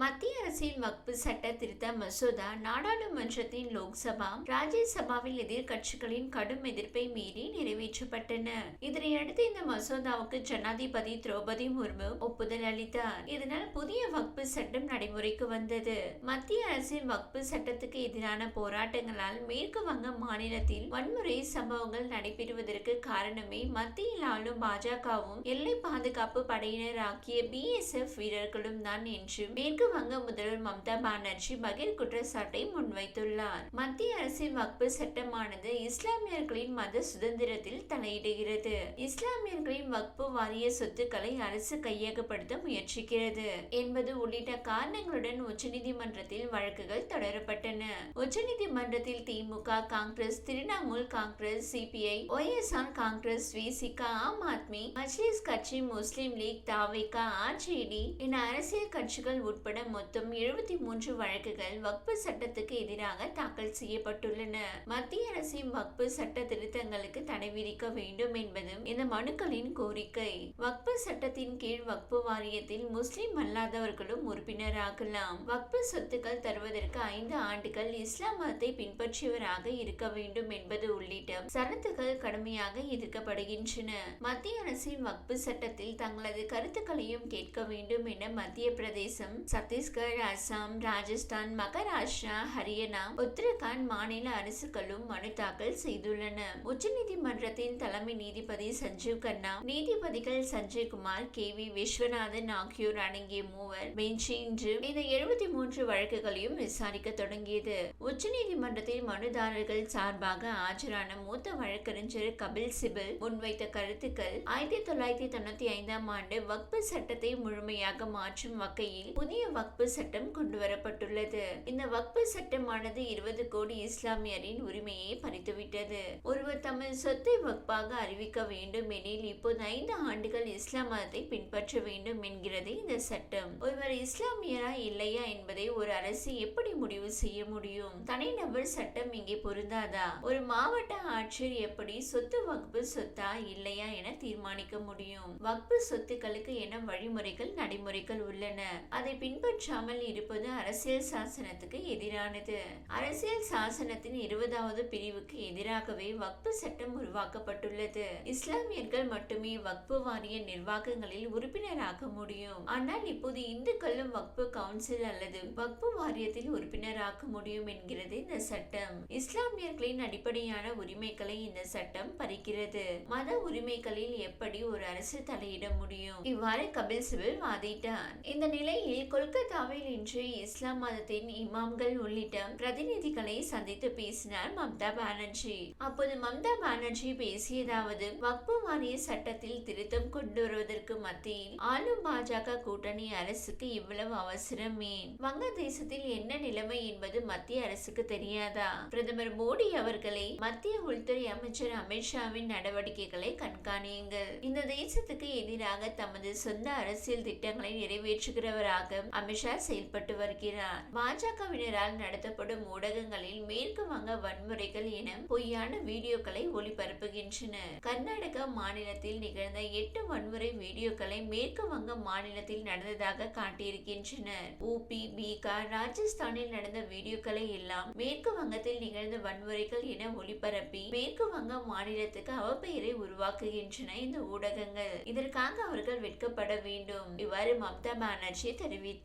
மத்திய அரசின் வக்பு சட்ட திருத்த மசோதா நாடாளுமன்றத்தின் லோக்சபா ராஜ்யசபாவில் எதிர்க்கட்சிகளின் கடும் எதிர்ப்பை மீறி நிறைவேற்றப்பட்டன. இதனையடுத்து இந்த மசோதாவுக்கு ஜனாதிபதி திரௌபதி முர்மு ஒப்புதல் அளித்தார். இதனால் புதிய வக்பு சட்டம் நடைமுறைக்கு வந்தது. மத்திய அரசின் வக்பு சட்டத்துக்கு எதிரான போராட்டங்களால் மேற்கு வங்க மாநிலத்தில் வன்முறை சம்பவங்கள் நடைபெறுவதற்கு காரணமே மத்தியில் ஆளும் பாஜகவும் எல்லை பாதுகாப்பு படையினர் ஆக்கிய பிஎஸ்எஃப் வீரர்களும் தான் என்று மேற்கு வங்க முதல்வர் மம்தா பானர்ஜி பகீர் குற்றச்சாட்டை முன்வைத்துள்ளார். மத்திய அரசின் வக்பு சட்டமானது இஸ்லாமியர்களின் மத சுதந்திரத்தில் தலையிடுகிறது. இஸ்லாமியர்களின் வக்பு வாரிய சொத்துக்களை அரசு கையகப்படுத்த முயற்சிக்கிறது என்பது உள்ளிட்ட காரணங்களுடன் உச்சநீதிமன்றத்தில் வழக்குகள் தொடரப்பட்டன. உச்சநீதிமன்றத்தில் திமுக காங்கிரஸ் திரிணாமுல் காங்கிரஸ் சிபிஐ ஒய்எஸ்ஆர் காங்கிரஸ் விசிகா ஆம் ஆத்மி மஜ்லிஸ் கட்சி முஸ்லிம் லீக் தாவிகா ஆர்ஜேடி என அரசியல் கட்சிகள் உட்பட மொத்தம் எழுபத்தி மூன்று வழக்குகள் வக்பு சட்டத்துக்கு எதிராக தாக்கல் செய்யப்பட்டுள்ளன. மத்திய அரசின் வக்பு சட்ட திருத்தங்களுக்கு தடை விதிக்க வேண்டும் என்பதும் இந்த மனுக்களின் கோரிக்கை. வக்பு சட்டத்தின் கீழ் வக்பு வாரியத்தில் முஸ்லிம் அல்லாதவர்களும் உறுப்பினராகலாம். வக்பு சொத்துக்கள் தருவதற்கு ஐந்து ஆண்டுகள் இஸ்லாம் மதத்தை பின்பற்றியவராக இருக்க வேண்டும் என்பது உள்ளிட்ட சரத்துகள் கடுமையாக எதிர்க்கப்படுகின்றன. மத்திய அரசின் வக்பு சட்டத்தில் தங்களது கருத்துக்களையும் கேட்க வேண்டும் என மத்திய பிரதேசம் சட்ட சத்தீஸ்கர் அசாம் ராஜஸ்தான் மகாராஷ்டிரா ஹரியானா உத்தரகாண்ட் மாநில அரசுகளும் மனு தாக்கல் செய்துள்ளன. உச்சநீதிமன்றத்தின் தலைமை நீதிபதி சஞ்சீவ் கண்ணா நீதிபதிகள் சஞ்சய் குமார் கே வி விஸ்வநாதன் ஆகியோர் அடங்கிய மூவர் பெஞ்ச் இன்று இந்த எழுபத்தி மூன்று வழக்குகளையும் விசாரிக்க தொடங்கியது. உச்சநீதிமன்றத்தில் மனுதாரர்கள் சார்பாக ஆஜரான மூத்த வழக்கறிஞர் கபில் சிபில் முன்வைத்த கருத்துக்கள் ஆயிரத்தி தொள்ளாயிரத்தி தொண்ணூத்தி ஐந்தாம் ஆண்டு வக்பு சட்டத்தை முழுமையாக மாற்றும் வகையில் புதிய வக்பு சட்டம் கொண்டு வரப்பட்டுள்ளது இந்த வக்பு சட்டமானது இருபது கோடி இஸ்லாமியரின் உரிமையை பறித்துவிட்டது. ஒருவர் தமது சொத்தை வக்பாக அறிவிக்க வேண்டும் எனில் இப்போது ஐந்து ஆண்டுகள் இஸ்லாம் மதத்தை பின்பற்ற வேண்டும் என்கிறது இந்த சட்டம். ஒருவர் இஸ்லாமியரா இல்லையா என்பதை ஒரு அரசு எப்படி முடிவு செய்ய முடியும்? தனிநபர் சட்டம் இங்கே பொருந்தாதா? ஒரு மாவட்ட ஆட்சியர் எப்படி சொத்து வக்பு சொத்தா இல்லையா என தீர்மானிக்க முடியும்? வக்பு சொத்துக்களுக்கு என வழிமுறைகள் நடைமுறைகள் உள்ளன? அதை பின் பின்பற்றாமல் இருப்பது அரசியல் சாசனத்துக்கு எதிரானது. அரசியல் சாசனத்தின் இருபதாவது பிரிவுக்கு எதிராகவே வக்பு சட்டம் உருவாக்கப்பட்டுள்ளது. இஸ்லாமியர்கள் மட்டுமே வக்பு வாரிய நிர்வாகங்களில் உறுப்பினராக முடியும். ஆனால் இப்போது இந்துக்களும் வக்பு கவுன்சில் அல்லது வக்பு வாரியத்தில் உறுப்பினராக முடியும் என்கிறது இந்த சட்டம். இஸ்லாமியர்களின் அடிப்படையான உரிமைகளை இந்த சட்டம் பறிக்கிறது. மத உரிமைகளில் எப்படி ஒரு அரசு தலையிட முடியும்? இவ்வாறு கபில் சிபில் வாதிட்டார். இந்த நிலையில் கொல்கத்தாவில் இன்று இஸ்லாம் மதத்தின் இமாம்கள் உள்ளிட்ட பிரதிநிதிகளை சந்தித்து பேசினார் மம்தா பானர்ஜி. அப்போது மம்தா பானர்ஜி பேசியதாவது வக்பு வாரிய சட்டத்தில் திருத்தம் கொண்டு வருவதற்கு மத்தியில் ஆளும் பாஜக கூட்டணி அரசுக்கு இவ்வளவு அவசரம்? ஏன் வங்கதேசத்தில் என்ன நிலைமை என்பது மத்திய அரசுக்கு தெரியாதா? பிரதமர் மோடி அவர்களை மத்திய உள்துறை அமைச்சர் அமித்ஷாவின் நடவடிக்கைகளை கண்காணியுங்கள். இந்த தேசத்துக்கு எதிராக தமது சொந்த அரசியல் திட்டங்களை நிறைவேற்றுகிறவராக அமித்ஷா செயல்பட்டு வருகிறார். பாஜகவினரால் நடத்தப்படும் ஊடகங்களில் மேற்கு வங்க வன்முறைகள் என பொய்யான வீடியோக்களை ஒளிபரப்புகின்றன. கர்நாடக மாநிலத்தில் நிகழ்ந்த எட்டு வன்முறை வீடியோக்களை மேற்கு வங்க மாநிலத்தில் நடந்ததாக காட்டியிருக்கின்றனர். ஊபி பீகார் ராஜஸ்தானில் நடந்த வீடியோக்களை எல்லாம் மேற்கு வங்கத்தில் நிகழ்ந்த வன்முறைகள் என ஒளிபரப்பி மேற்கு வங்க மாநிலத்துக்கு அவப்பெயரை உருவாக்குகின்றன இந்த ஊடகங்கள். இதற்காக அவர்கள் வெட்கப்பட வேண்டும். இவ்வாறு மம்தா பானர்ஜி தெரிவித்தார்.